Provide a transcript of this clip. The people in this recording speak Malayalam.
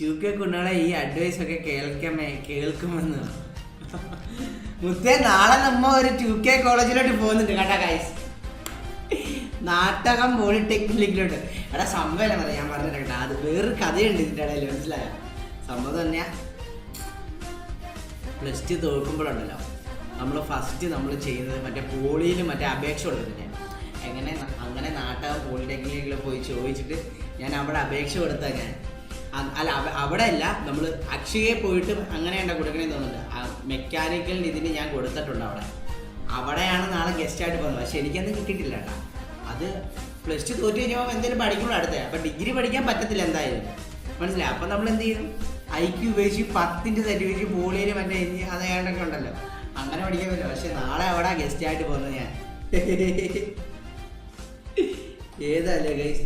ടു കെ കുണ്ണളെ ഈ അഡ്വൈസ് ഒക്കെ കേൾക്കമേ കേൾക്കുമെന്ന്. മുത്തേ നാളെ നമ്മ ഒരു ടു കെ കോളേജിലോട്ട് പോകുന്നുണ്ട് കേട്ടാ കൈസ് നാട്ടകം പോളിടെക്നിക്കിലോട്ട്. എടാ സംഭവം പറയാം ഞാൻ പറഞ്ഞിട്ട് കേട്ടോ. അത് വേറൊരു കഥയുണ്ട് ഇതിന്റെ ഇടയിൽ മനസ്സിലായ? സംഭവം തന്നെയാ. പ്ലസ് ടു തോൽക്കുമ്പോഴുണ്ടല്ലോ. നമ്മൾ ഫസ്റ്റ് നമ്മൾ ചെയ്യുന്നത് മറ്റേ പോളിയിൽ മറ്റേ അപേക്ഷ കൊടുത്തിട്ട് എങ്ങനെ അങ്ങനെ നാട്ടകം പോളിടെക്നിക്കിൽ പോയി ചോദിച്ചിട്ട് ഞാൻ അവിടെ അപേക്ഷ കൊടുത്താൽ ഞാൻ. അല്ല അവിടെ അല്ല നമ്മൾ അക്ഷയെ പോയിട്ട് അങ്ങനെ അങ്ങനെയുണ്ട കൊടുക്കണേന്ന് തോന്നുന്നുണ്ട്. മെക്കാനിക്കൽ ഇതിന് ഞാൻ കൊടുത്തിട്ടുണ്ട് അവിടെ. അവിടെയാണ് നാളെ ഗസ്റ്റ് ആയിട്ട് പോകുന്നത്. പക്ഷെ എനിക്കന്ന് കിട്ടിയിട്ടില്ല കേട്ടോ. അത് പ്ലസ് ടു തോറ്റു കഴിഞ്ഞപ്പോൾ എന്തെങ്കിലും പഠിക്കുമ്പോൾ അടുത്ത. അപ്പം ഡിഗ്രി പഠിക്കാൻ പറ്റത്തില്ല എന്തായാലും. മനസ്സിലായി? അപ്പം നമ്മൾ എന്ത് ചെയ്യും? ഐ ക്യു ഉപയോഗിച്ച് പത്തിന്റെ സർട്ടിഫിക്കറ്റ് പോളിയിൽ മറ്റേ അതേണ്ടൊക്കെ ഉണ്ടല്ലോ. അങ്ങനെ പഠിക്കാൻ പറ്റില്ല പക്ഷെ നാളെ അവിടെ ഗസ്റ്റ് ആയിട്ട് പോകുന്നത് ഞാൻ. ഏതല്ലേ ഗൈസ്